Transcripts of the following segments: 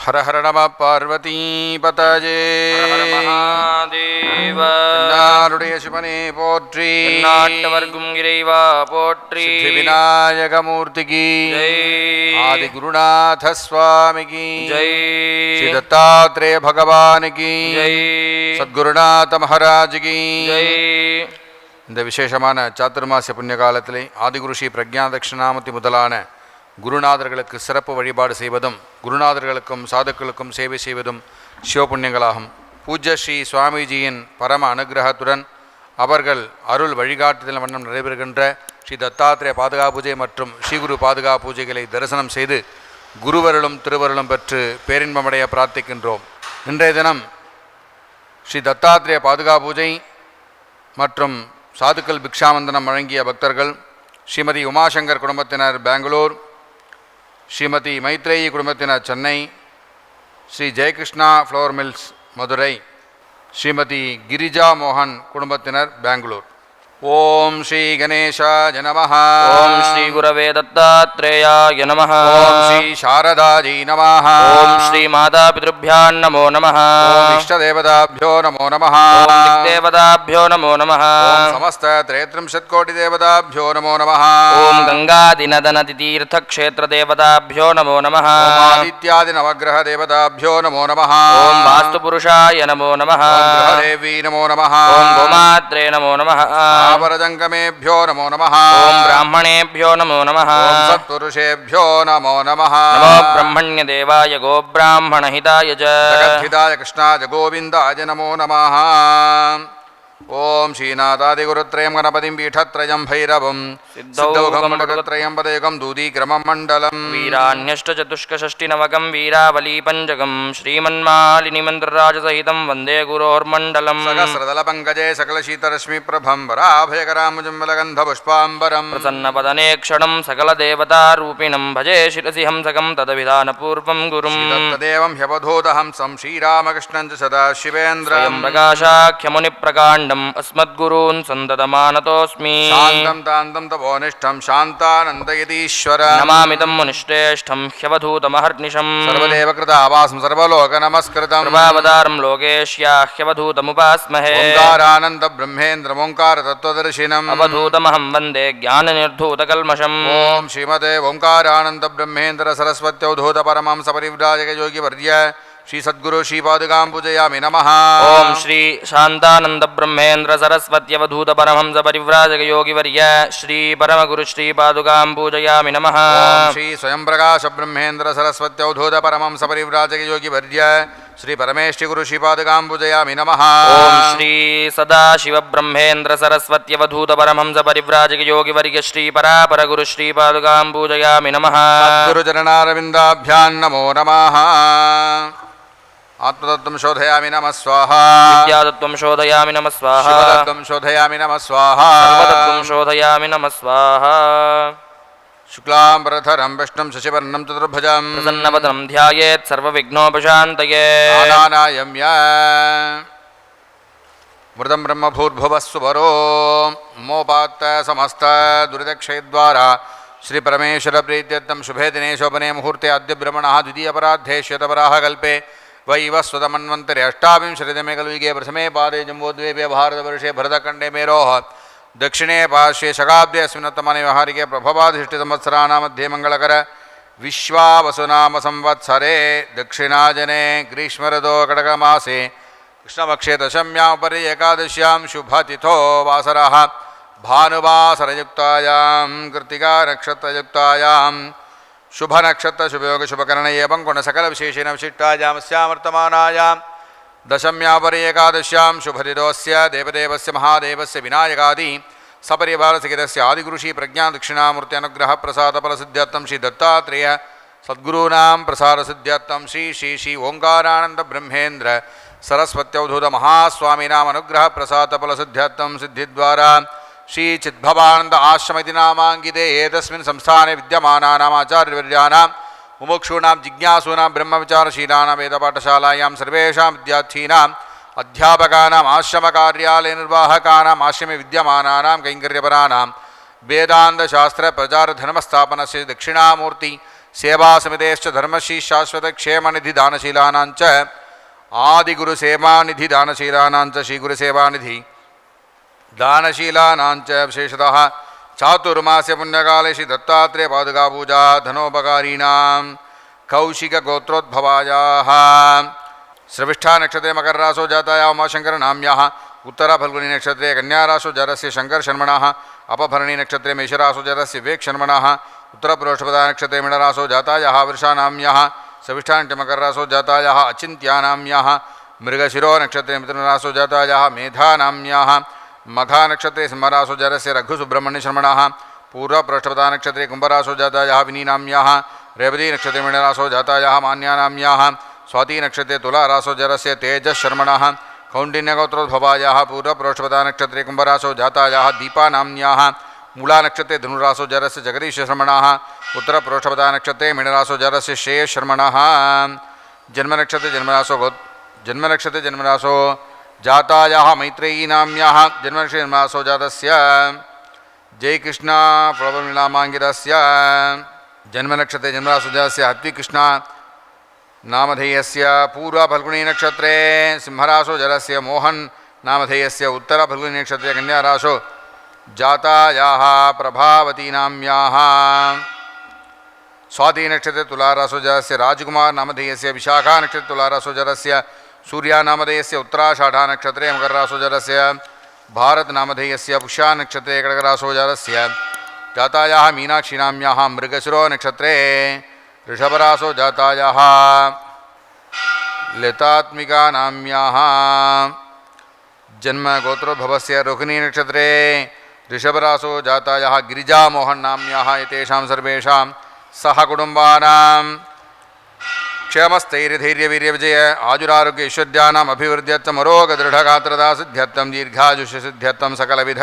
ஹர ஹர நம பார்வதீபதஜே மகாதேவ நாருடைய சிவனே போற்றி நாட்டவர்க்கும் இறைவா போற்றி சித்தி விநாயகமூர்த்திக்கு ஜெய் ஆதி குருநாத சுவாமிக்கு ஜெய். ஸ்ரீ தத்தாத்ரேய பகவானுக்கு. ஜெய். சத்குருநாத மகாராஜுக்கு ஜெய். இந்த விசேஷமான சாத்துர்மாசிய புண்ணிய காலத்திலே ஆதிகுரு ஸ்ரீ பிரக்ஞா தட்சிணாமூர்த்தி முதலான குருநாதர்களுக்கு சிறப்பு வழிபாடு செய்வதும் குருநாதர்களுக்கும் சாதுக்களுக்கும் சேவை செய்வதும் சிவபுண்ணியங்களாகும். பூஜ்ய ஸ்ரீ சுவாமிஜியின் பரம அனுகிரகத்துடன் அவர்கள் அருள் வழிகாட்டுதல் வண்ணம் நடைபெறுகின்ற ஸ்ரீ தத்தாத்திரேய பாதுகா பூஜை மற்றும் ஸ்ரீகுரு பாதுகா பூஜைகளை தரிசனம் செய்து குருவருளும் திருவருளும் பெற்று பேரின்பமடைய பிரார்த்திக்கின்றோம். இன்றைய தினம் ஸ்ரீ தத்தாத்திரேய பாதுகா பூஜை மற்றும் சாதுக்கள் பிக்ஷாமந்தனம் வழங்கிய பக்தர்கள் ஸ்ரீமதி உமாசங்கர் குடும்பத்தினர் பெங்களூர் ஸ்ரீமதி மைத்ரேயி குடும்பத்தினர் சென்னை ஸ்ரீ ஜெயகிருஷ்ணா ஃப்ளவர் மில்ஸ் மதுரை ஸ்ரீமதி கிரிஜா மோகன் குடும்பத்தினர் பெங்களூர். ఓం శ్రీ గణేశాయ నమ ఓం శ్రీ గురవే దత్తాత్రేయాయ నమ ఓం శ్రీ శారదాజీ నమ ఓం శ్రీ మాతాపితృభ్యాం నమో నమ ఇష్టదేవతాభ్యో నమో నమ దేవతాభ్యో నమో నమ సమస్త త్రేత్రింశత్కోటి దేవతాభ్యో నమో నమ ఓం గంగాదినదనతి తీర్థక్షేత్ర దేవతాభ్యో నమో నమ ఆదిత్యాది నవగ్రహ దేవతాభ్యో నమో నమ వాస్తుపురుషాయ నమో నమ నమో నమ గోమాత్రే నమో నమ आवरजङ्गमेभ्यो नमो नमः ॐ ब्राह्मणेभ्यो नमो नमः ॐ सत्पुरुषेभ्यो नमो नमः नमो ब्रह्मण्यदेवाय गोब्राह्मणहिताय च जगद्धिताय कृष्णाय गोविन्दाय नमो नमः ॐ श्रीनाथादिगुरुत्रयं गणपतिं पीठत्रयं भैरवं सिद्धौघं पदयुगं दूतीक्रमं मण्डलम् वीरान्यष्टचतुष्कषष्टिनवकं वीरावलीपञ्चकं श्रीमन्मालिनिमन्त्रराजसहितं वन्दे गुरोर्मण्डलम् सहस्रदलपङ्कजे सकलशीतरश्मिप्रभं वराभयकरामुजुम्बलगन्धपुष्पाम्बरम् प्रसन्नपदने क्षणं सकलदेवतारूपिणं भजे शिरसि हंसकं तदविधानपूर्वं गुरुम् तदेवं ह्यवधूतहंसं श्रीरामकृष्णं च सदाशिवेन्द्रं स्वयं प्रकाशाख्यमुनिप्रकाण्डम् अस्मद्गुरून् सन्ततमानतोऽस्मि शान्तं तान्तं तपोनिष्ठं शान्तानन्दयतीश्वर नमामि तं मुनिश्रेष्ठं ह्यवधूतमहर्निशम् सर्वदेव कृतावासं सर्वलोकनमस्कृतम् सर्वावतारं लोकेश्याह्यवधूतमुपास्महे ओङ्कारानन्दब्रह्मेन्द्रमोङ्कारतत्त्वदर्शिनम् अवधूतमहं वंदे ज्ञाननिर्धूतकल्मषम् ॐ श्रीमते ओङ्कारानन्दब्रह्मेन्द्रसरस्वत्यवधूतपरमं सपरिव्राजकयोगिवर्य श्री सद्गुरु श्री पादुकां पूजयामि नमः। ओम श्री शांतानंद ब्रह्मेन्द्र सरस्वती अवधूत परमहंस परिव्राजक योगिवर्य श्री परम गुरु श्री पादुकां पूजयामि नमः। श्री स्वयं प्रकाश ब्रह्मेन्द्र सरस्वती अवधूत परमहंस परिव्राजक योगिवर्य श्री परमेश गुरु श्री पादुकां पूजयामि नमः। ओम श्री सदा शिव ब्रह्मेन्द्र सरस्वती अवधूत परमहंस परिव्राजक योगी वर्य श्री परापर गुरु श्री पादुकां पूजयामि नमः। गुरु चरणारविंदाभ्यां नमो नमः। आत्मतत्त्वं शोधयामि नमः स्वाहा। विद्यातत्त्वं शोधयामि नमः स्वाहा। शिवतत्त्वं शोधयामि नमः स्वाहा। सर्वतत्त्वं शोधयामि नमः स्वाहा। शुक्लाम्बरधरं विष्णुं शशिवर्णं चतुर्भुजं। प्रसन्नवदनं ध्यायेत् सर्वविघ्नोपशान्तये। आनानायम्य मृदं ब्रह्मभूर्भुवः सुवरो मोपात्त समस्त दुरिदक्षयद्वारा श्रीपरमेश्वरप्रीत्यर्थं शुभे दिने शोभने मुहूर्ते अद्य ब्रह्मणः द्वितीयपराध्ये श्वेतपराः कल्पे वैवस्वतमन्वन्तरे अष्टाविंशतितमे कलयुगे प्रथमे पादे जम्बोद्वीपे भारतवर्षे भरतखण्डे मेरोः। दक्षिणे पार्श्वे शकाब्दे अस्मिन्नोत्तमाने व्यवहारिके प्रभवाधिष्ठितंवत्सराणां मध्ये मङ्गलकर विश्वावसुनाम संवत्सरे दक्षिणाजने ग्रीष्मऋतो कडकमासे कृष्णपक्षे दशम्यामुपरि एकादश्यां शुभतिथो वासरः। भानुवासरयुक्तायां शुभ नक्षत्र शुभयोग शुभकरण एवं गुण सकल विशेषण विशिष्टायामस्यामर्तमानायां दशम्यापरि एकादश्यां शुभदिदोस्य देवदेवस्य, महादेवस्य, विनायकादि सपरिवारसहितस्य आदिगुरुषी प्रज्ञादक्षिणामूर्ति अनुग्रहप्रसादफलसिद्ध्यर्थं श्री दत्तात्रेय सद्गूनां प्रसादसिद्ध्यर्थं श्री श्री श्री ओङ्कारानन्दब्रह्मेन्द्र सरस्वत्यवधूतमहास्वामिनामनुग्रहप्रसादफलसिद्ध्यर्थं सिद्धिद्वारा श्रीचिद्भवानन्द आश्रम इति नामाङ्किते एतस्मिन् संस्थाने विद्यमानानाम् आचार्यवर्याणां मुमुक्षूणां जिज्ञासूनां ब्रह्मविचारशीलानां वेदपाठशालायां सर्वेषां विद्यार्थीनाम् अध्यापकानाम् आश्रमकार्यालयनिर्वाहकानाम् आश्रमे विद्यमानानां कैङ्कर्यपराणां वेदान्तशास्त्रप्रचारधर्मस्थापनस्य दक्षिणामूर्ति सेवासमितेश्च धर्मश्री शाश्वतक्षेमनिधिदानशीलानां च आदिगुरुसेवानिधिदानशीलानां च श्रीगुरुसेवानिधि दानशीलानाञ्च विशेषतः दत्तात्रेय पादुकापूजा धनोपकारीणां कौशिकगोत्रोद्भवायाः। श्रविष्ठानक्षत्रे मकररासो जातायाः उमाशङ्करनाम्याः उत्तरफल्गुनीनक्षत्रे कन्यारासो जरस्य शङ्करशर्मणः अपभरणीनक्षत्रे मेषरासो जरस्य वेक्षर्मणः उत्तरपुरोषपदानक्षत्रे मिणरासो जातायाः वृषानाम्याः जातायाः अचिन्त्यानाम्याः मृगशिरो नक्षत्रे मिथुनरासो जातायाः मेधानाम्याः मघानक्षत्रे सिंहरासो जरस्य रघुसुब्रह्मण्यशर्मणः पूर्वपृष्ठपदानक्षत्रे कुम्भरासो जातायाः विनीनाम्याः रेवतीनक्षत्रे मीनरासो जातायाः मान्यानाम्याः, स्वातीनक्षत्रे तुलारासो जरस्य तेजशर्मणः कौण्डिन्यगोत्रोद्भवायाः पूर्वपृष्ठपदानक्षत्रे कुम्भरासो जातायाः दीपानाम्याः, मूलानक्षत्रे धनुरासो जरस्य जगदीशशर्मणः, उत्तरपृष्ठपदानक्षत्रे मीनरासो जरस्य श्रेयशर्मणः। जन्मनक्षत्रे जन्मरासो गो जन्मनक्षत्रे जन्मरासो जातायाः मैत्रेयी नाम्याः जन्मनक्षत्रे जन्मरासो जातस्य। जयकृष्णा प्रभुनामाङ्गिरस्य जन्मनक्षत्रे जन्मरासो जातस्य हत्विकृष्णा नामधेयस्य। पूर्वफल्गुणीनक्षत्रे सिंहरासो जलस्य मोहन् नामधेयस्य। उत्तरफल्गुणीनक्षत्रे कन्यारासो जातायाः प्रभावती नाम्याः स्वातिनक्षत्रे तुलारासो जलस्य राजकुमार नामधेयस्य। विशाखानक्षत्रे तुलारासो जलस्य सूर्यानामधेयस्य उत्तराषाढानक्षत्रे मकररासो जलस्य भारतनामधेयस्य पुष्यानक्षत्रे कडकरासो जलस्य जातायाः मीनाक्षीनाम्याः मृगशिरो नक्षत्रे ऋषभरासो जातायाः लतात्मिकानाम्याः जन्मगोत्रोद्भवस्य रोहिणीनक्षत्रे ऋषभरासो जातायाः गिरिजामोहन्नाम्याः एतेषां सर्वेषां सह कुटुम्बानां क्षेमस्थैर्यधैर्यवीर्यविजय आजुरारोग्य ऐश्वर्याणाम् अभिवृद्ध्यर्थमरोगदृढगात्रदा सिद्ध्यर्थं दीर्घायुष्यसिद्ध्यर्थं सकलविध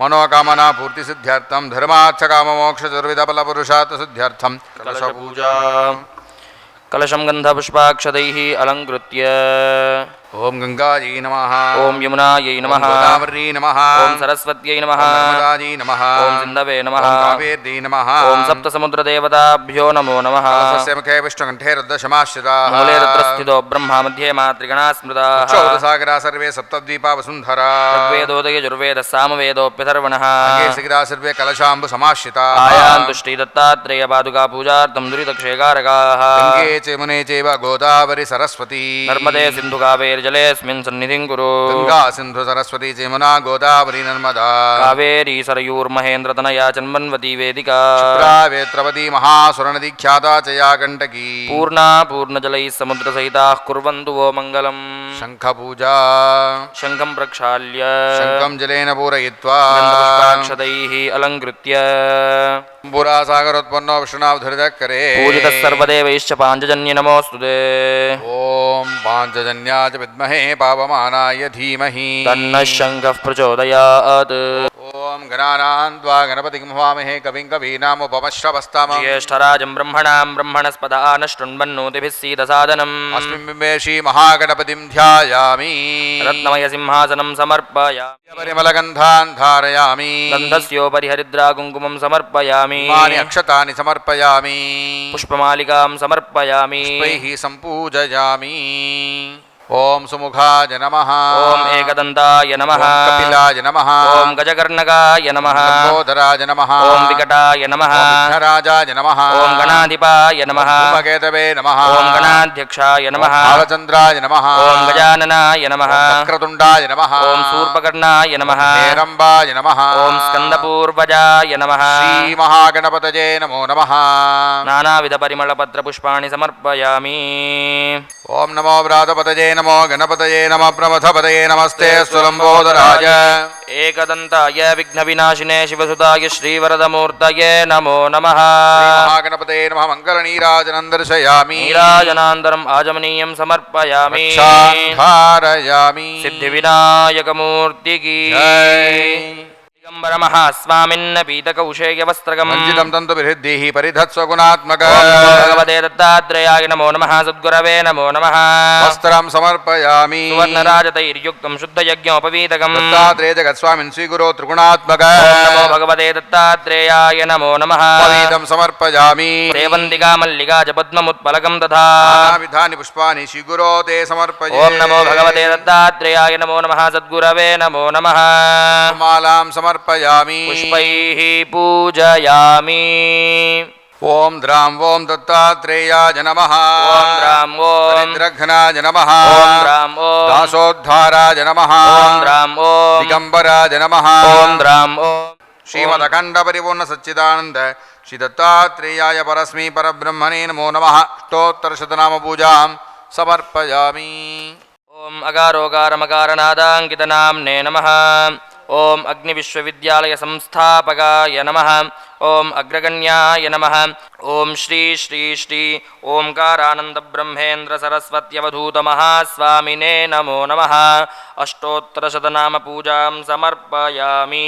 मनोकामना पूर्तिसिद्ध्यर्थं धर्मार्थकाममोक्षचतुर्विधफलपुरुषात् सिद्ध्यर्थं कलशपूजा कलशं गन्धपुष्पाक्षतैः अलङ्कृत्य ॐ गङ्गायै नमः ॐ यमुनायै ॐ नमः गोदावर्यै नमः ॐ सरस्वत्यै नमः ॐ नर्मदायै नमः ॐ सिन्धवे नमः ॐ कावेर्यै नमः ॐ सप्तसमुद्रदेवताभ्यो नमो नमः कलशस्य मुखे विष्णुकण्ठे रुद्रशमाश्रिताः मूले रुद्रस्थितो ब्रह्मा मध्ये मातृगणा स्मृताः क्षौरसागरा सर्वे सप्तद्वीपा वसुन्धरा ऋग्वेदोदयजुर्वेदः सामवेदोऽप्यथर्वणः अङ्गे शिखिरा सर्वे कलशाम्बु समाश्रिताः आयान्तु श्रीदत्तात्रेयपादुकापूजार्थं दुरितक्षेकारकाः गङ्गे च यमुने चैव गोदावरि सरस्वती नर्मदे सिन्धुकावेर्जलेऽस्मिन् सन्निधिं कुरु गङ्गा सिन्धु सरस्वती च यमुना गोदावरी नर्मदा कावेरी सरयूर्महेन्द्रतनया जन्मन्वती वेदिका प्रावेत्रवती महासुरनदी ख्याता च या कण्टकी पूर्णा पूर्णजलैः समुद्रसहिताः कुर्वन्तु वो मङ्गलम् शङ्खपूजा शङ्खं प्रक्षाल्य शङ्खं जलेन पूरयित्वा गन्धपुष्पाक्षतैः अलङ्कृत्य पुरासागरोत्पन्नो विष्णुनावधृतकरे पूजितः सर्वदेवैश्च पाञ्चजन्य नमोऽस्तु ते। ॐ पाञ्चजन्याय च विद्महे पावमानाय धीमहि। तन्नः शङ्खः प्रचोदयात्। ॐ गणानान् द्वा गणपतिं हवामहे कविं कवीनामुपमश्रवस्तमम्। ज्येष्ठराजं ब्रह्मणां ब्रह्मणस्पदा नष्टुण्वन्नोतिभिः सीदसादनम् अस्मिन् बिम्बे श्रीमहागणपतिं ध्यायामि। रत्नमयसिंहासनं समर्पयामि। परिमलगन्धान् धारयामि। गन्धस्योपरि हरिद्राकुङ्कुमं समर्पयामि। इमानि अक्षतानि समर्पयामि। पुष्पमालिकां समर्पयामि। पुष्पैः सम्पूजयामि ఓం సుముఖాయ నమ ఓం ఏకదంతాయ నమ కపిలాయ నమ ఓం గజకర్ణకాయ నమ గంగోధరాయ నమ ఓం వికటాయ నమ రాజాయ నమ ఓం గణాధిపాయ నమ ఉపకేతవే నమ ఓం గణాధ్యక్షాయ నమ భావచంద్రాయ నమ ఓం గజాననాయ నమ చక్రతుండాయ నమ ఓం శూర్పకర్ణాయ నమ నేరంబాయ నమ ఓం స్కందపూర్వజాయ నమ శ్రీ మహాగణపతజే నమో నమ నానావిధ పరిమళ పత్ర పుష్పాణి సమర్పయామి ఓం నమో వ్రాతపతయే నమో గణపతయే నమ ప్రమథపతయే నమస్తే స్వలంబోదరాయ ఏకదంతాయ విఘ్న వినాశినే శివసుతాయ శ్రీవరదమూర్తయే నమో నమ. గణపతే నమ మంగళనీరాజనం దర్శయామి నీరాజనాంతరం ఆజమనీయం సమర్పయామి. సిద్ధి వినాయకమూర్తికి दिगम्बरमः स्वामिन्न पीतकौशेयवस्त्रगम् मञ्जितं तन्तुभिर्हिद्धिः परिधत्स्वगुणात्मक। ॐ नमो भगवते दत्तात्रेयाय नमो। नमः सद्गुरवे नमो नमः वस्त्रं समर्पयामि। सुवर्णराजतैर्युक्तं शुद्धयज्ञोपवीतकम्। दत्तात्रेय जगत्स्वामिन् स्वीकुरो त्रिगुणात्मक। नमो भगवते दत्तात्रेयाय नमो नमः। पवीतं समर्पयामि। रेवन्तिका मल्लिका च पद्ममुत्पलकं तथा। नानाविधानि पुष्पाणि स्वीकुरो ते समर्पये। ॐ नमो भगवते दत्तात्रेयाय नमो नमः सद्गुरवे नमो नमः। मालां समर्पयामि पुष्पैः पूजयामि ॐ द्रां ॐ दत्तात्रेयाय नमः ॐ राम ॐ दरिद्रघ्नाय नमः ॐ राम ॐ दासोद्धाराय नमः ॐ राम ॐ दिगम्बराय नमः ॐ राम ॐ श्रीमदखण्डपरिपूर्ण सच्चिदानन्द श्री दत्तात्रेयाय परस्मै परब्रह्मणे नमो नमः अष्टोत्तरशतनामपूजां समर्पयामि ॐ अकारोकारमकारनादाङ्कितनाम्ने नमः ఓం అగ్ని విశ్వవిద్యాలయ సంస్థాపకాయ నమ. ఓం అగ్రగణ్యాయ నమ. ఓం శ్రీ శ్రీ శ్రీ ఓంకారానంద బ్రహ్మేంద్ర సరస్వత్యవధూత మహాస్వామినే నమో నమ. అష్టోత్తరశతనామ పూజాం సమర్పయామి.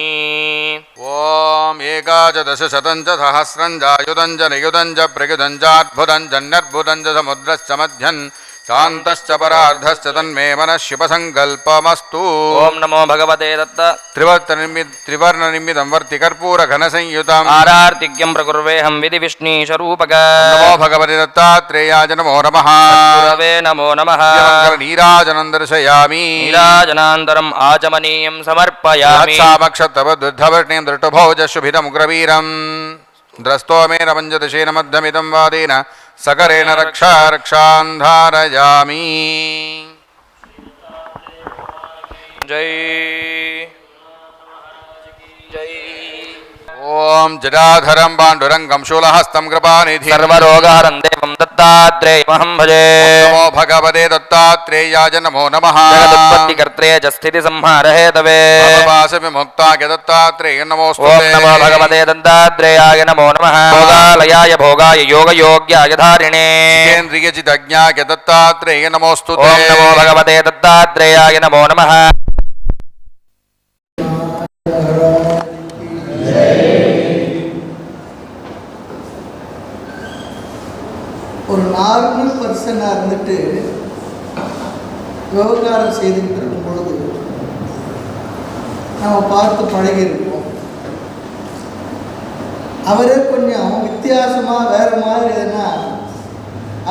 ఓం ఏకాదశశతం చ సహస్రం జాయుధం జ నియుధం జ ప్రయుధం జాద్భుతం జన్యద్భుతం జ సముద్రశ్చ మధ్యన్ शान्तश्च परार्धश्च तन्मे मनः शिवसङ्कल्पमस्तु ॐ नमो भगवते दत्त त्रिवर्तनिर्मि त्रिवर्णनिर्मितं वर्तिकर्पूरघनसंयुतम् आरार्तिक्यं प्रकुर्वेऽहं विधिविष्णीशरूपक नमो भगवते दत्तात्रेयाय नमो नमः गुरवे नमो नमः नीराजनं दर्शयामि नीराजनान्तरम् आचमनीयं समर्पयामि सामक्षतवद्धवर्णीं दृष्टभोजशुभितमुग्रवीरम् द्रस्तो मे रमञ्जदशेन मध्यमिदं वादेन सकरेण रक्षा रक्षान्धारयामि जय। ఓం జడాధరం పాండురంగం శూలహస్తం కృపానిధి. సర్వరోగారం దేవం దత్తాత్రేయమహం భజే. నమో భగవదే దత్తాత్రేయాయ నమో నమః. జగదుత్పత్తి కర్త్రే చ స్థితి సంహారహే తవే భవవాస విముక్తాయ దత్తాత్రేయ నమోస్తుతే ఓం నమో భగవదే దత్తాత్రేయాయ నమో నమః. భోగాలయాయ భోగాయ యోగ యోగ్యాయ ధారిణే కేంద్రియ చిదజ్ఞాయ దత్తాత్రేయ నమోస్తుతే నమో భగవదే దత్తాత్రేయాయ నమో నమః. ஒரு நார்மல் பர்சனாக இருந்துட்டு விவகாரம் செய்துக்கிட்டு இருக்கும் பொழுது நம்ம பார்த்து பழகியிருப்போம். அவரே கொஞ்சம் வித்தியாசமாக வேறு மாதிரி எதுனா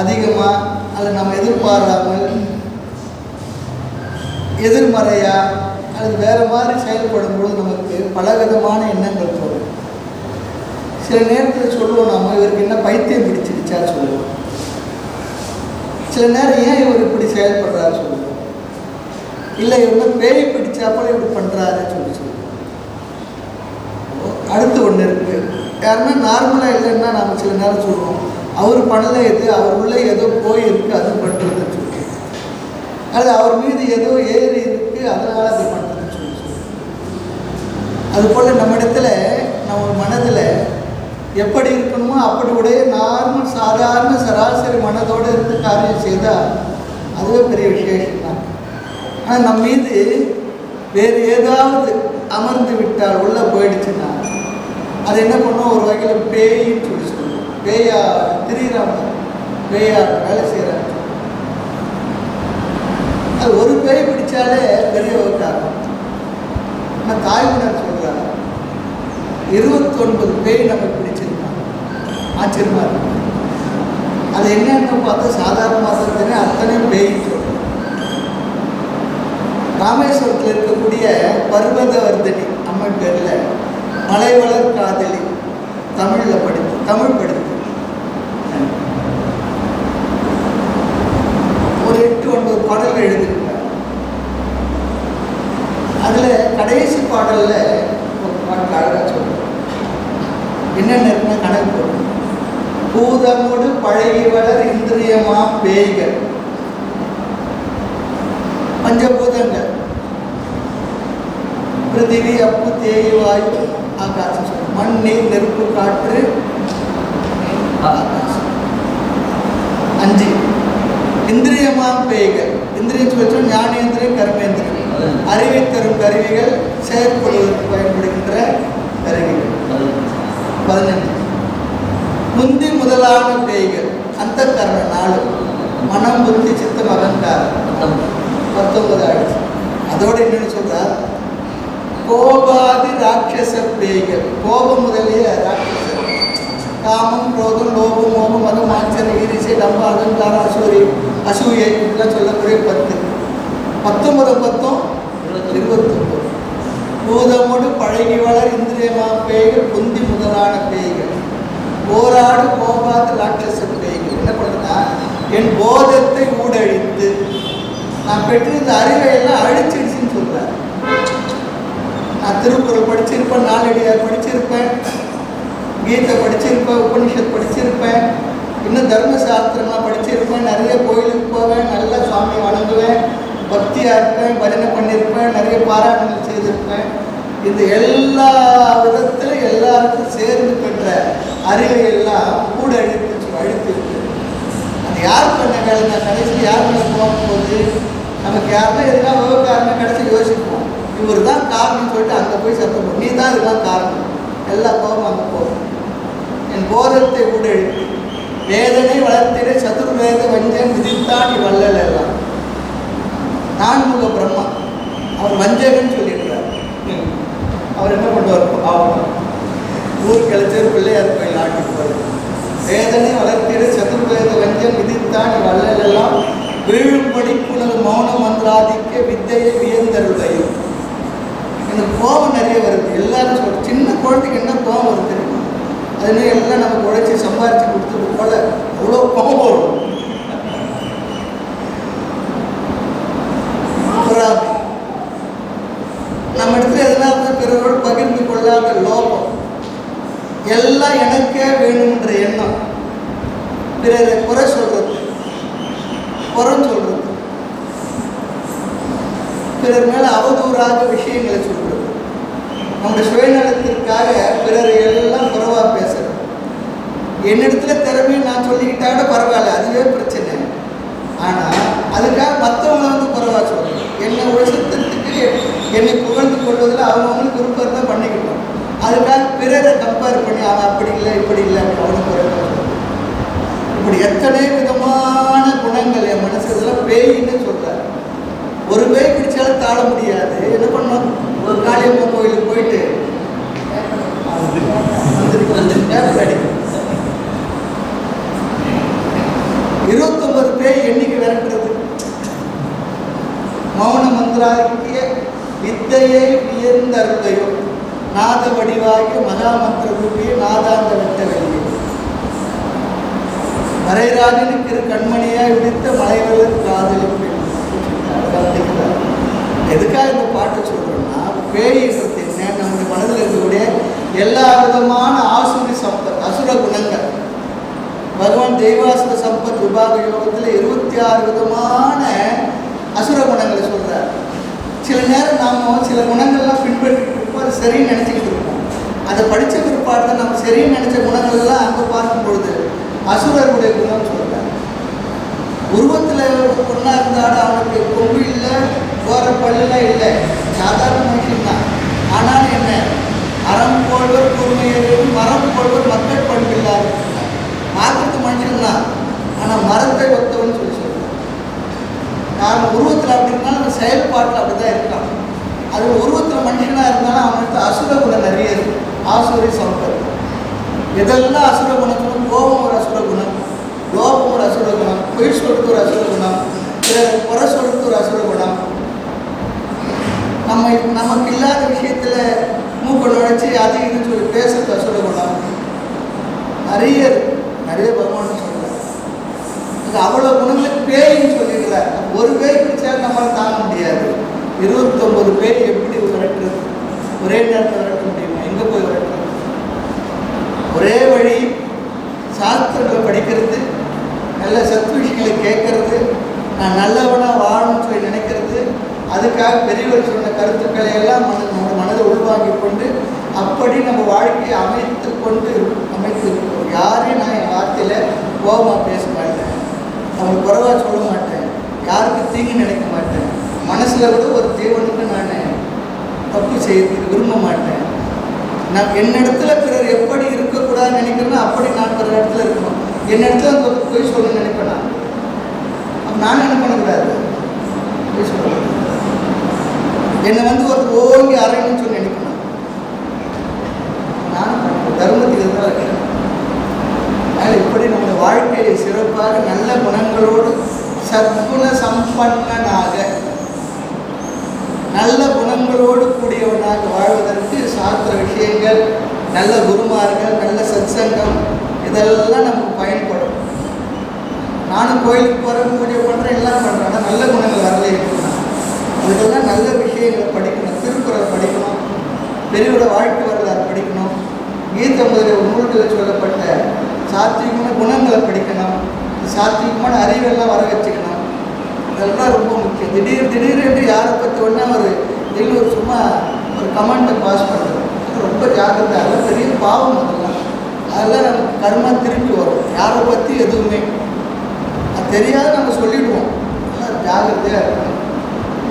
அதிகமாக அது நம்ம எதிர்பாராமல் எதிர்மறையா அல்லது வேறு மாதிரி செயல்படும் பொழுது நமக்கு பல விதமான எண்ணங்கள் தோணும் சில நேரத்தில் சொல்லுவோம் நம்ம இவருக்கு என்ன பைத்தியம் பிடிச்சிருச்சா சொல்லுவோம். சில நேரம் ஏன் இவர் இப்படி செயல்படுறாரு சொல்லுவோம் இல்லை இவங்க பேய் பிடிச்சாப்போல இப்படி பண்ணுறாரு சொல்லி சொல்லுவோம் அடுத்து ஒன்று இருக்கு. யாருன்னா நார்மலாக இல்லைன்னா நம்ம சில நேரம் சொல்லுவோம் அவர் பண்ணல இது அவர் உள்ளே ஏதோ போய் இருக்கு அது பண்ணுறதுன்னு சொல்லுவோம் அது அவர் மீது ஏதோ ஏறி இருக்கு அதனால அது பண்ணுறதுன்னு சொல்லி சொல்லுவோம் அதுபோல் நம்மிடத்துல நம்ம மனதில் எப்படி இருக்கணுமோ அப்படி உடைய நார்மல் சாதாரண சராசரி மனதோடு இருந்து காரியம் செய்தால் அதுவே பெரிய விசேஷம் தான் ஆனால் நம்ம மீது வேறு ஏதாவது அமர்ந்து விட்டால் உள்ளே போயிடுச்சுன்னா அது என்ன பண்ணும்? ஒரு வகையில் பேயின்னு சொல்லி சொல்லுவோம் பேயா திரியிறாங்க பேயா வேலை செய்கிறாங்க அது ஒரு பேய் பிடிச்சாலே பெரிய ஒரு காரணம். ஆனால் சொல்கிறாங்க இருபத்தி இருபத்தொன்பது பேய் நம்ம பிடிச்சிருக்காங்க. ஆச்சரியமாக இருக்கு. அது என்னன்னு பார்த்தா சாதாரண மாதத்தினே அத்தனை பேய் ராமேஸ்வரத்தில் இருக்கக்கூடிய பர்வதவர்தனி அம்மன் பேரில் மலைவளர் காதலி தமிழில் படித்து தமிழ் படித்து ஒரு எட்டு ஒன்பது பாடல்கள் எழுதியிருக்காங்க அதில் கடைசி பாடலில் ஒரு பாட்டு அழகாக சொல்லுவோம் என்னென்ன இருக்குன்னா கணக்கு போடும் பூதமோடு பழகி வளர் இந்திரியமா பேய்கள். பஞ்சபூதங்கள். பிருத்திவி அப்பு தேய் வாயு ஆகாசம் மண் நீர் நெருப்பு காற்று ஆகாசம். அஞ்சு. இந்திரியமாம் பேய்கள். இந்திரியம் சொல்லி ஞானேந்திரியம் கர்மேந்திரியம். அறிவை தரும் கருவிகள் செயற்படுவதற்கு பயன்படுகின்ற கருவிகள். பதினஞ்சு. முந்தி முதலான பேய்கள். அந்த கரண நாலு மனம் புத்தி சித்தம் அகங்காரம் பத்தொன்பது ஆயிடுச்சு அதோட என்னன்னு சொல்றார் கோபாதி ராட்சச பேய்கள் கோபம் முதலிய ராட்சச காமம் குரோதம் லோபம் மோகம் மதம் ஆச்சரியம் ஈரிசை டம்ப அகங்கார அசூரி அசூயை இதெல்லாம் சொல்லக்கூடிய பத்து. பத்தொன்பது பத்தும் இருபத்தொன்பது. பூதமோடு பழகி வளர் இந்திரியமா பேய்கள் புந்தி முதலான பேய்கள் போராடு கோபாது ராட்சச பேய்கள் என்ன பண்ணுறா என் போதத்தை ஊடழித்து நான் பெற்றிருந்த அறிவை எல்லாம் அழிச்சிடுச்சுன்னு சொல்றார். நான் திருக்குறள் படிச்சிருப்பேன் நாளடியார் படிச்சிருப்பேன் கீதை படிச்சிருப்பேன் உபனிஷத் படிச்சிருப்பேன் இன்னும் தர்மசாஸ்திரமாக படிச்சிருப்பேன் நிறைய கோயிலுக்கு போவேன் நல்லா சுவாமி வணங்குவேன் பக்தியாக இருப்பேன் பஜனை பண்ணியிருப்பேன் நிறைய பாராயணங்கள் செய்திருப்பேன். இந்த எல்லா விதத்திலும் எல்லாருக்கும் சேர்ந்து பெற்ற அறிவை எல்லாம் கூட அழித்து அழித்திருக்கு யார் பண்ண வேலை நான் கடைசியில் யார் மேலே போகும்போது நமக்கு யாருமே எதுனா விவகாரமே கடைசி யோசிப்போம். இவர் தான் காரணம்னு சொல்லிட்டு அங்கே போய் சத்தம் போடும் நீ தான் இதுதான் காரணம். எல்லா கோபம் அங்கே போகும். என் போதத்தை ஊடெழுத்து. வேதனை வளர்த்திட சதுர்வேத வஞ்சம் விதித்தான் நீ வள்ளல் எல்லாம். நான்முக பிரம்மா. அவர் வஞ்சகன் சொல்லிடுறார் அவர் என்ன பண்ணுவார்? பாவம். ஊர் கிளச்சர் பிள்ளையார் கோயில் ஆட்டிட்டு போவார் வேதனை வளர்த்திட சதுர்வேத வஞ்சம் விதித்தான் வள்ளல் எல்லாம் வீழும்படி புனல் மௌன மந்திராதிக்க வித்தையை வியந்தருளையும் எனக்கு கோபம் நிறைய வருது. எல்லாரும் சொல்ற சின்ன குழந்தைக்கு என்ன கோபம் வருது தெரியுமா? அதுமாரி எல்லாம் நமக்கு உழைச்சி சம்பாரிச்சு கொடுத்தது போல அவ்வளோ கோபம் வரும். நம்ம இடத்துல எதனா பிறரோடு பகிர்ந்து கொள்ளாத லோபம்? எல்லாம் எனக்கே வேணும்ன்ற எண்ணம். பிறரை குறை சொல்றது புறம் சொல்றது. பிறர் மேல அவதூறாக விஷயங்களை சொல்றது. நம்முடைய சுயநலத்திற்காக பிறரை எல்லாம் குறைவாக பேசுறது. என்னிடத்துல திறமையை நான் சொல்லிக்கிட்டாலும் பரவாயில்ல அதுவே பிரச்சனை. ஆனால் அதுக்காக மற்றவங்களை வந்து குறைவாக சொல்றது. என்னை உழைச்சத்துக்கு என்னை புகழ்ந்து கொள்வதில் அவங்கவுங்களுக்கு விருப்பம் தான் பண்ணிக்கிட்டோம். அதுக்காக பிறரை கம்பேர் பண்ணி அவன் அப்படி இல்லை இப்படி இல்லை அவனுக்கு சொல்றது. இப்படி எத்தனை விதமான குணங்கள் என் மனசுல பேயின்னு சொல்றாரு ஒரு பேய் பிடிச்சாலும் தாழ முடியாது என்ன பண்ணோம் ஒரு காளியம்மன் கோயிலுக்கு போயிட்டு வந்துருக்கு, வந்துருக்கு, பேப்பர் அடிக்கும். இருபத்தொன்பது பேய் எண்ணிக்கை விரட்டுறது மௌன மந்திராகிய வித்தையை வியந்தருளையோ நாத வடிவாகிய மகாமந்திர ரூபிய நாதாந்த விட்ட வெளியே மறைராஜனுக்கு இரு கண்மணியாய் உடித்த மலைவெள்ளம் காதலிப்பு வர்ணிக்கிறார். எதுக்காக இந்த பாட்டு சொல்றோம்னா பேயின்றது என்ன நம்முடைய மனதில் இருக்கக்கூடிய எல்லா விதமான ஆசுரி சம்பத் அசுர குணங்கள் பகவான் தெய்வாசுர சம்பத் விபாக யோகத்தில் இருபத்தி ஆறு விதமான அசுர குணங்களை சொல்கிறார் சில நேரம் நாம சில குணங்கள்லாம் பின்பற்றிட்டு இருப்போம் அது சரின்னு நினச்சிக்கிட்டு இருப்போம். அதை படித்த பிற்பாடு தான் நம்ம சரின்னு நினச்ச குணங்கள்லாம் அங்கே பார்க்கும் பொழுது அசுரருடைய குணம் சொல்கிறார் உருவத்தில் பொண்ணாக இருந்தாலும் அவனுக்கு கொம்பு இல்லை போகிற பல்லுலாம் இல்லை. சாதாரண மனுஷன் தான். ஆனாலும் என்ன? அறம் போல்வர் பொறுமையர் மரம் போல்வர் மக்கள் பண்பு இல்லாத பார்க்கறது மனுஷன் தான். ஆனால் மரத்தை ஒத்தவன் சொல்லி காரணம் உருவத்தில் அப்படி இருந்தாலும் அந்த செயல்பாட்டில் அப்படி தான் இருக்கான் அது உருவத்தில் மனுஷனாக இருந்தாலும் அவனுக்கு அசுர குணம் நிறைய இருக்கு. ஆசுரி சம்பத் எதெல்லாம் அசுர குணத்திலும் கோபம் ஒரு அசுர குணம்? லோபம் ஒரு அசுர குணம். பொய் சொல்றது ஒரு அசுர குணம். பிறரை குறை சொல்றது ஒரு அசுர குணம். நம்ம நமக்கு இல்லாத விஷயத்துல மூக்க நுழைச்சி அது இதுன்னு சொல்லி பேசுறது அசுர குணம் நிறைய இருக்கு நிறைய பகவான் சொல்றாரு இது அவ்வளோ குணங்களுக்கு பேயின்னு சொல்லிடுறாரு ஒரு பேய் பிடிச்சா நம்மளால தாங்க முடியாது இருபத்தொம்பது பேய் எப்படி விரட்டுறது ஒரே நேரத்தில் விரட்ட முடியுமா எங்கே போய் விரட்டுறது ஒரே வழி சாஸ்திரங்களை படிக்கிறது நல்ல சத் விஷயங்களை கேட்கறது நான் நல்லவனாக வாழணும்னு சொல்லி நினைக்கிறது அதுக்காக பெரியவர் சொன்ன கருத்துக்களை எல்லாம் மன நம்ம மனதை உள்வாங்கிக் கொண்டு அப்படி நம்ம வாழ்க்கையை அமைத்து கொண்டு அமைத்து இருக்கிறோம். யாரையும் நான் என் வார்த்தையில் கோபமாக பேச மாட்டேன் அவங்களுக்கு குறைவாக சொல்ல மாட்டேன் யாருக்கு தீங்கு நினைக்க மாட்டேன் மனசில் உலகத்தில் விட ஒரு ஜீவனுக்கு நான் தப்பு செய்யறதுக்கு விரும்ப மாட்டேன் நான் என்னிடத்துல பிறர் எப்படி இருக்கக்கூடாதுன்னு நினைக்கிறேனோ அப்படி நான் பிறர் இடத்துல என்ன இடத்துல அந்த ஒரு பொய் சொல்லணும்னு நினைப்பேன்? நான் அப்ப நான் என்ன பண்ணக்கூடாது? பொய் சொல்லணும். என்னை வந்து ஒரு ஓங்கி அறையணும்னு சொல்லி நினைக்கணும். நான் தர்மத்துக்கு எதிராக இருக்கிறேன் அதனால் இப்படி நம்முடைய வாழ்க்கையை சிறப்பாக நல்ல குணங்களோடு சத்குண சம்பன்னனாக நல்ல குணங்களோடு கூடியவனாக வாழ்வதற்கு சாஸ்திர விஷயங்கள் நல்ல குருமார்கள் நல்ல சத்சங்கம் இதெல்லாம் நம்ம பயன்படும். நானும் கோயிலுக்கு போகிறேன் பூஜை பண்ணுறேன் எல்லாம் பண்ணுறேன் நல்ல குணங்கள் வரல அதுக்கெல்லாம் நல்ல விஷயங்களை படிக்கணும். திருக்குறள் படிக்கணும். பெரியவோட வாழ்க்கை வரலாறு படிக்கணும். கீத முதலிய நூல்களில் சொல்லப்பட்ட சாத்வீகமான குணங்களை படிக்கணும். சாத்வீகமான அறிவெல்லாம் வர வச்சுக்கணும். இதெல்லாம் ரொம்ப முக்கியம். திடீர் திடீர் என்று யாரை பற்றி ஒன்றா ஒரு திடீர்னு ஒரு சும்மா ஒரு கமெண்ட்டை பாஸ் பண்ணுறது ரொம்ப ஜாக்கிரதை அதெல்லாம் பெரிய பாவம் அதெல்லாம் அதெல்லாம் நமக்கு கர்மா திரும்பி வரும். யாரை பற்றி எதுவுமே. அது தெரியாத நம்ம சொல்லிடுவோம். அதெல்லாம் ஜாக்கிரதையாக இருக்கணும்.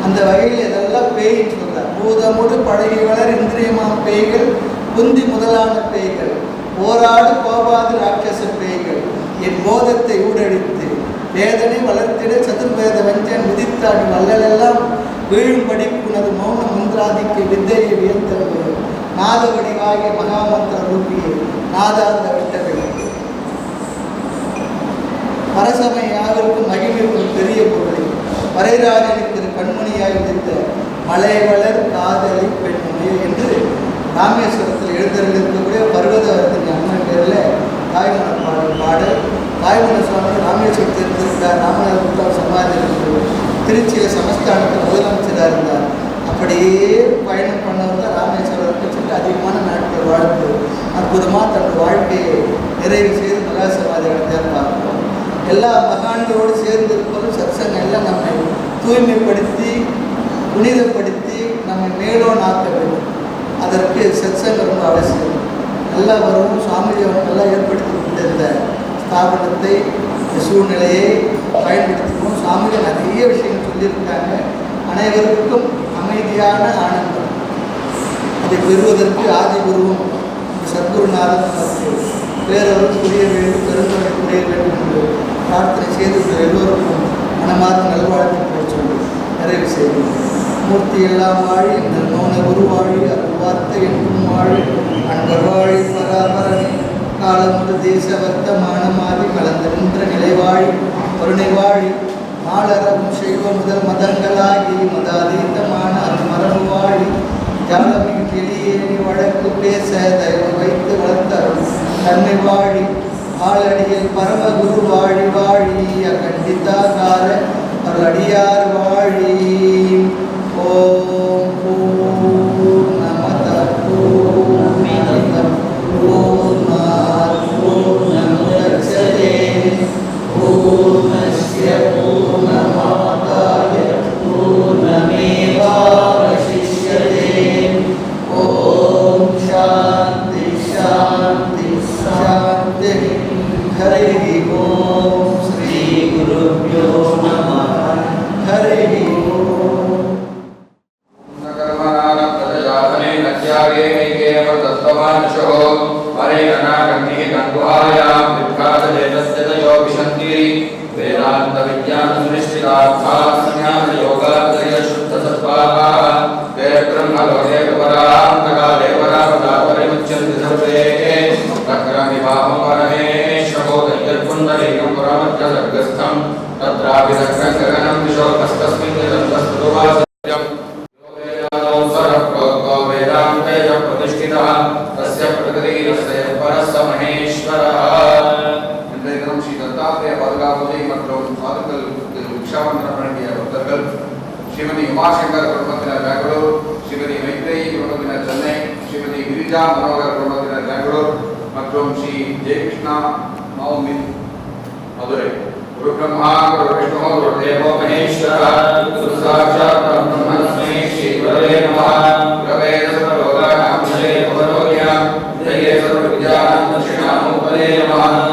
அந்த வகையில் இதெல்லாம் பேயின்னு சொல்கிறார் பூதமுடு பழகி வளர் இந்திரியமான பேய்கள் குந்தி முதலான பேய்கள் ஓராடு கோபாது ராட்சச பேய்கள். என் போதத்தை ஊடடித்து வேதனை வளர்த்திட சதுர்வேத வஞ்சன் விதித்தாடி வல்லலெல்லாம் வீழும்படி உனது மௌன மந்திராதிக்கு வித்தையை வியந்தவர்கள் நாத வாகிய மகாமந்திர ரூபியை. நாதாந்த விட்டவர்கள் அரசமை யாவருக்கும் மகிமை ஒரு பெரிய பொருளை. வரைராஜனை திரு கண்மணியாய் இருந்த மலைவளர் காதலி பெண்மணி என்று ராமேஸ்வரத்தில் தூய்மைப்படுத்தி புனிதப்படுத்தி நம்மை நாட்ட வேண்டும் அதற்கு சத்சங்கம் ரொம்ப அவசியம். நல்லா வரும் சுவாமிஜி அவங்க நல்லா ஏற்படுத்தி கொண்டிருந்த இந்த ஸ்தாபனத்தை இந்த சூழ்நிலையை பயன்படுத்திக்கணும். சுவாமிஜி நிறைய விஷயங்கள் சொல்லியிருக்காங்க. அனைவருக்கும் அமைதியான ஆனந்தம். அதை பெறுவதற்கு ஆதி குருவும் சத்குருநாதன் நமக்கு பேரவர் புரிய வேண்டும் பெருந்தொகை புரிய வேண்டும் என்று பிரார்த்தனை செய்து எல்லோருக்கும் மனமார்ந்த நல்வாழ்த்துக்களை சொல்லி நிறைவு செய்வோம் மூர்த்தி எல்லாம் வாழி இந்த நோன உருவாழி அருள் வார்த்தை என்றும் வாழி அன்பர் வாழி பராபரணி காலமுது தேச வர்த்தமானமாதி கலந்து நின்ற நிலை வாழி கருணை வாழி. நாளரவும் செய்வ முதல் மதங்களாகி மதாதீதமான அது வாழி. ஜாலமிகு வெளியேறி வழக்கு பேச தயவு வைத்து வளர்த்தரும் தன்னை வாழி ஆளடியில் பரமகுரு வாழி வாழி அகண்டிதாகார அருளடியார் வாழி. ஓம் பூர்ணமத ஓம் ஓம் பூர்ணமுதச்யதே பூர்ணஸ்ய तस्य प्रकृतिरस्य परस्य महेश्वरः இன்றைய தினம் ஸ்ரீ தத்தாத்திரேய பாதுகாப்புதை மற்றும் சாதுக்கள் திரு உஷாவந்தன வழங்கிய பக்தர்கள் ஸ்ரீமதி உமாசங்கர் குடும்பத்தினர் பெங்களூர் ஸ்ரீமதி மைத்ரேயி குடும்பத்தினர் சென்னை ஸ்ரீமதி கிரிஜா மனோகர் குடும்பத்தினர் பெங்களூர் மற்றும் ஸ்ரீ ஜெயகிருஷ்ணா நவமி மதுரை குரு பிரம்மா குரு விஷ்ணு குரு தேவோ மகேஸ்வர குரு சாட்சாத் பரபிரம்ம Amen.